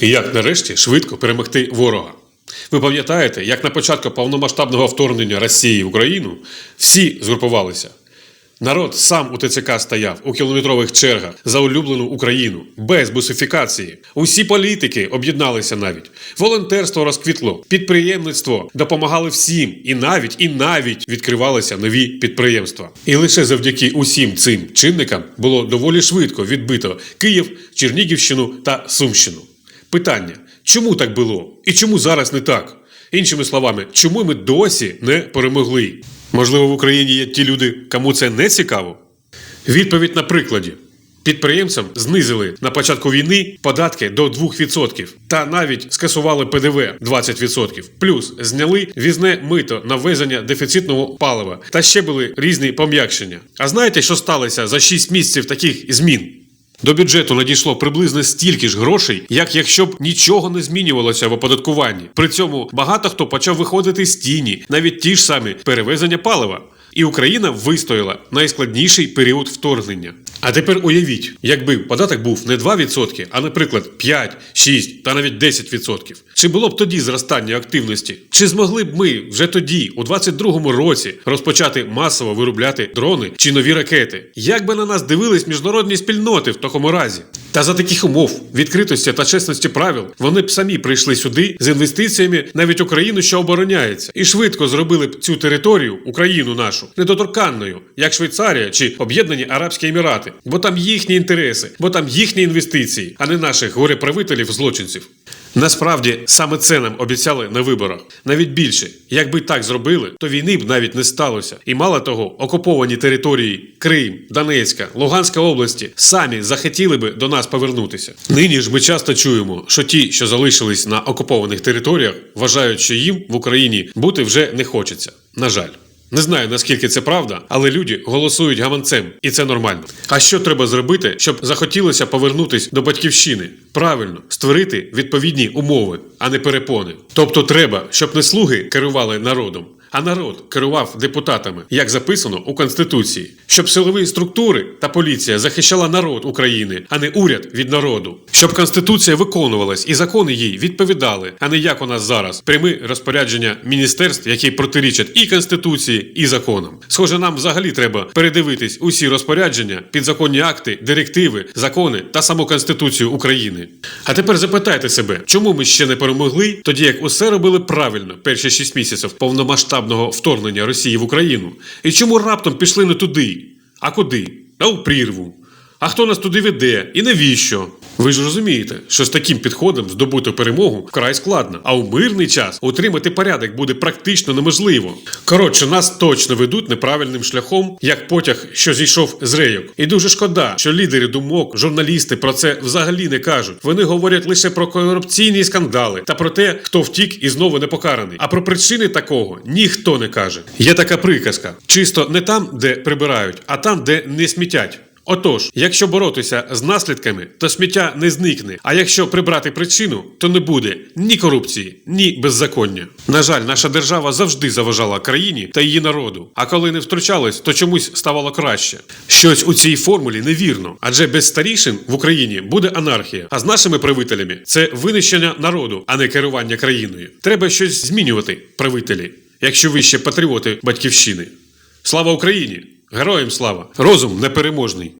Як нарешті швидко перемогти ворога. Ви пам'ятаєте, як на початку повномасштабного вторгнення Росії в Україну всі згрупувалися. Народ сам у ТЦК стояв у кілометрових чергах за улюблену Україну без бусифікації. Усі політики об'єдналися навіть. Волонтерство розквітло, підприємництво допомагали всім, і навіть і навіть відкривалися нові підприємства. І лише завдяки усім цим чинникам було доволі швидко відбито Київ, Чернігівщину та Сумщину. Питання: чому так було? І чому зараз не так? Іншими словами, чому ми досі не перемогли? Можливо, в Україні є ті люди, кому це не цікаво? Відповідь на прикладі. Підприємцям знизили на початку війни податки до 2% та навіть скасували ПДВ 20%. Плюс зняли візне мито на ввезення дефіцитного палива та ще були різні пом'якшення. А знаєте, що сталося за 6 місяців таких змін? До бюджету надійшло приблизно стільки ж грошей, як якщо б нічого не змінювалося в оподаткуванні. При цьому багато хто почав виходити з тіні, навіть ті ж самі перевезення палива. І Україна вистояла найскладніший період вторгнення. А тепер уявіть, якби податок був не 2%, а, наприклад, 5, 6 та навіть 10%. Чи було б тоді зростання активності? Чи змогли б ми вже тоді, у 22-му році, розпочати масово виробляти дрони чи нові ракети? Як би на нас дивились міжнародні спільноти в такому разі? Та за таких умов відкритості та чесності правил вони б самі прийшли сюди з інвестиціями навіть Україну, що обороняється, і швидко зробили б цю територію, Україну нашу, недоторканною, як Швейцарія чи Об'єднані Арабські Емірати, бо там їхні інтереси, бо там їхні інвестиції, а не наших горе-правителів злочинців. Насправді саме це нам обіцяли на виборах. Навіть більше, якби так зробили, то війни б навіть не сталося. І мало того, окуповані території Крим, Донецька, Луганська області самі захотіли би до нас повернутися. Нині ж ми часто чуємо, що ті, що залишились на окупованих територіях, вважають, що їм в Україні бути вже не хочеться. На жаль. Не знаю наскільки це правда, але люди голосують гаманцем, і це нормально. А що треба зробити, щоб захотілося повернутись до батьківщини? Правильно, створити відповідні умови, а не перепони. Тобто, треба, щоб не слуги керували народом, а народ керував депутатами, як записано у Конституції, щоб силові структури та поліція захищала народ України, а не уряд від народу, щоб Конституція виконувалась і закони їй відповідали, а не як у нас зараз прямі розпорядження міністерств, які протирічать і Конституції, і законам. Схоже, нам взагалі треба передивитись усі розпорядження, підзаконні акти, директиви, закони та саму Конституцію України. А тепер запитайте себе, чому ми ще не перемогли, тоді як усе робили правильно перші шість місяців повномасштабного вторгнення Росії в Україну, і чому раптом пішли не туди? А куди? На прірву. А хто нас туди веде і навіщо? Ви ж розумієте, що з таким підходом здобути перемогу вкрай складно, а у мирний час утримати порядок буде практично неможливо. Коротше, нас точно ведуть неправильним шляхом, як потяг, що зійшов з рейок. І дуже шкода, що лідери думок, журналісти про це взагалі не кажуть. Вони говорять лише про корупційні скандали та про те, хто втік і знову не покараний. А про причини такого ніхто не каже. Є така приказка: чисто не там, де прибирають, а там, де не смітять. Отож, якщо боротися з наслідками, то сміття не зникне. А якщо прибрати причину, то не буде ні корупції, ні беззаконня. На жаль, наша держава завжди заважала країні та її народу. А коли не втручалась, то чомусь ставало краще. Щось у цій формулі невірно, адже без старішин в Україні буде анархія. А з нашими правителями це винищення народу, а не керування країною. Треба щось змінювати, правителі, якщо ви ще патріоти батьківщини. Слава Україні! Героям слава! Розум непереможний!